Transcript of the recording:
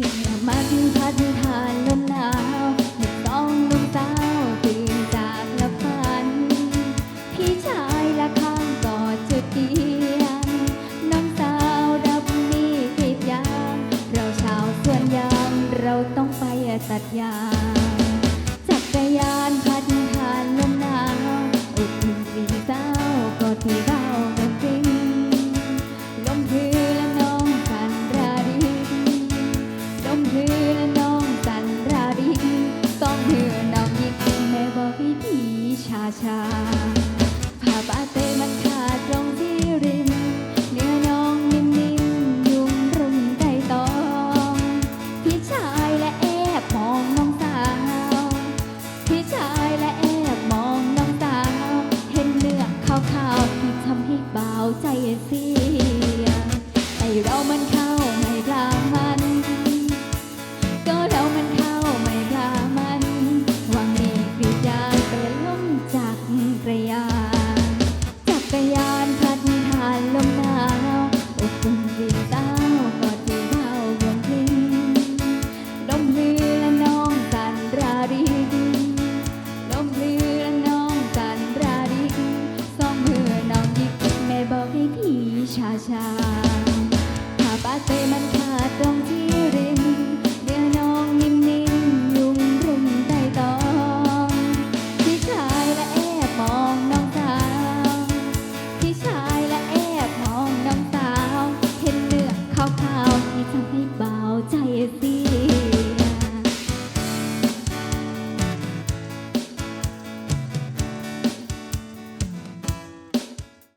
เสียมันพัดผ่านลมหนาวเมื่อสองหนุ่มสาวตื่นจากหลับฝัน พี่ชายละข้างกอดจุดเดียนน้องสาวรับนี่กรีดยาง เราชาวสวนยางเราต้องไปตัดยาง ชาผ้าปาเต้มันขาดตรงที่ริม เนื้อน้องนิ่มๆยุ่งรุมใกล้ตอง พี่ชายและแอบมองน้องสาว พี่ชายและแอบมองน้องสาว เห็นเนื้อขาวๆที่ทำให้เบาใจเสีย ชา ถ้าปาเตมันขาดตรงที่